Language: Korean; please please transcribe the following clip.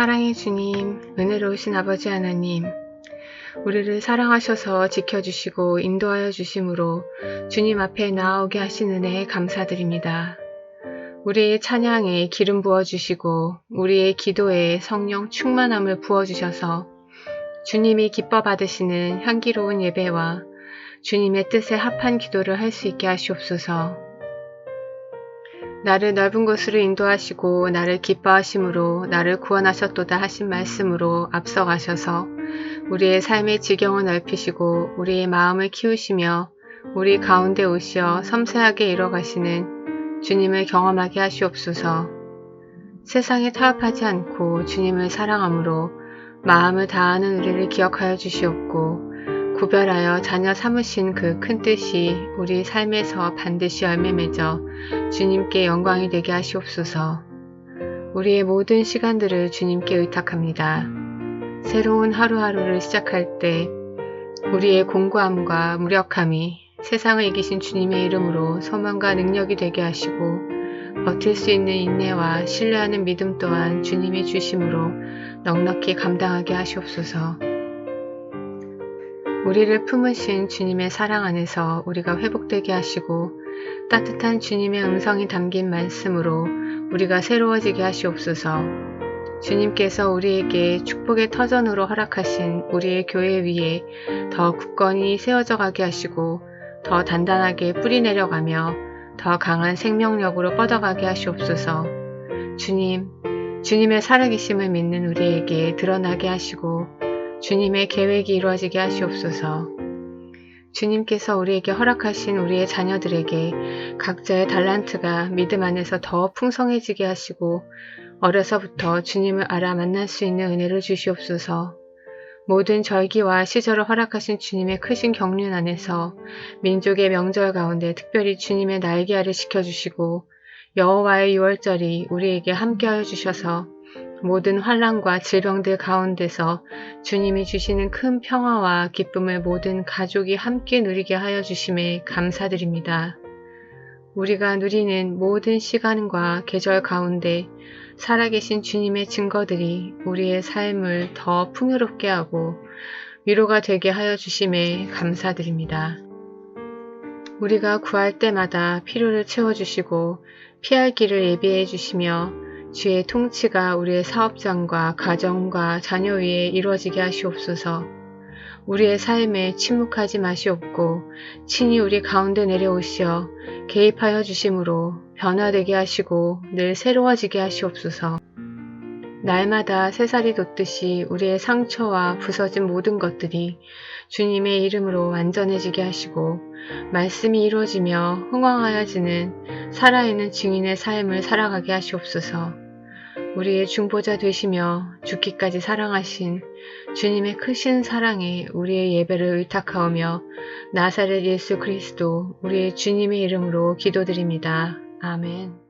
사랑의 주님, 은혜로우신 아버지 하나님, 우리를 사랑하셔서 지켜주시고 인도하여 주심으로 주님 앞에 나아오게 하신 은혜에 감사드립니다. 우리의 찬양에 기름 부어주시고 우리의 기도에 성령 충만함을 부어주셔서 주님이 기뻐 받으시는 향기로운 예배와 주님의 뜻에 합한 기도를 할 수 있게 하시옵소서. 나를 넓은 곳으로 인도하시고 나를 기뻐하심으로 나를 구원하셨도다 하신 말씀으로 앞서가셔서 우리의 삶의 지경을 넓히시고 우리의 마음을 키우시며 우리 가운데 오시어 섬세하게 이뤄가시는 주님을 경험하게 하시옵소서. 세상에 타협하지 않고 주님을 사랑함으로 마음을 다하는 우리를 기억하여 주시옵고 구별하여 자녀 삼으신 그 큰 뜻이 우리 삶에서 반드시 열매 맺어 주님께 영광이 되게 하시옵소서. 우리의 모든 시간들을 주님께 의탁합니다. 새로운 하루하루를 시작할 때 우리의 공고함과 무력함이 세상을 이기신 주님의 이름으로 소망과 능력이 되게 하시고 버틸 수 있는 인내와 신뢰하는 믿음 또한 주님이 주심으로 넉넉히 감당하게 하시옵소서. 우리를 품으신 주님의 사랑 안에서 우리가 회복되게 하시고 따뜻한 주님의 음성이 담긴 말씀으로 우리가 새로워지게 하시옵소서. 주님께서 우리에게 축복의 터전으로 허락하신 우리의 교회 위에 더 굳건히 세워져 가게 하시고 더 단단하게 뿌리 내려가며 더 강한 생명력으로 뻗어가게 하시옵소서. 주님, 주님의 살아계심을 믿는 우리에게 드러나게 하시고 주님의 계획이 이루어지게 하시옵소서. 주님께서 우리에게 허락하신 우리의 자녀들에게 각자의 달란트가 믿음 안에서 더 풍성해지게 하시고 어려서부터 주님을 알아 만날 수 있는 은혜를 주시옵소서. 모든 절기와 시절을 허락하신 주님의 크신 경륜 안에서 민족의 명절 가운데 특별히 주님의 날개알을 지켜주시고 여호와의 유월절이 우리에게 함께하여 주셔서 모든 환란과 질병들 가운데서 주님이 주시는 큰 평화와 기쁨을 모든 가족이 함께 누리게 하여 주심에 감사드립니다. 우리가 누리는 모든 시간과 계절 가운데 살아계신 주님의 증거들이 우리의 삶을 더 풍요롭게 하고 위로가 되게 하여 주심에 감사드립니다. 우리가 구할 때마다 필요를 채워주시고 피할 길을 예비해 주시며 주의 통치가 우리의 사업장과 가정과 자녀 위에 이루어지게 하시옵소서. 우리의 삶에 침묵하지 마시옵고 친히 우리 가운데 내려오시어 개입하여 주심으로 변화되게 하시고 늘 새로워지게 하시옵소서. 날마다 새살이 돋듯이 우리의 상처와 부서진 모든 것들이 주님의 이름으로 완전해지게 하시고 말씀이 이루어지며 흥왕하여지는 살아있는 증인의 삶을 살아가게 하시옵소서. 우리의 중보자 되시며 죽기까지 사랑하신 주님의 크신 사랑에 우리의 예배를 의탁하오며 나사렛 예수 그리스도 우리의 주님의 이름으로 기도드립니다. 아멘.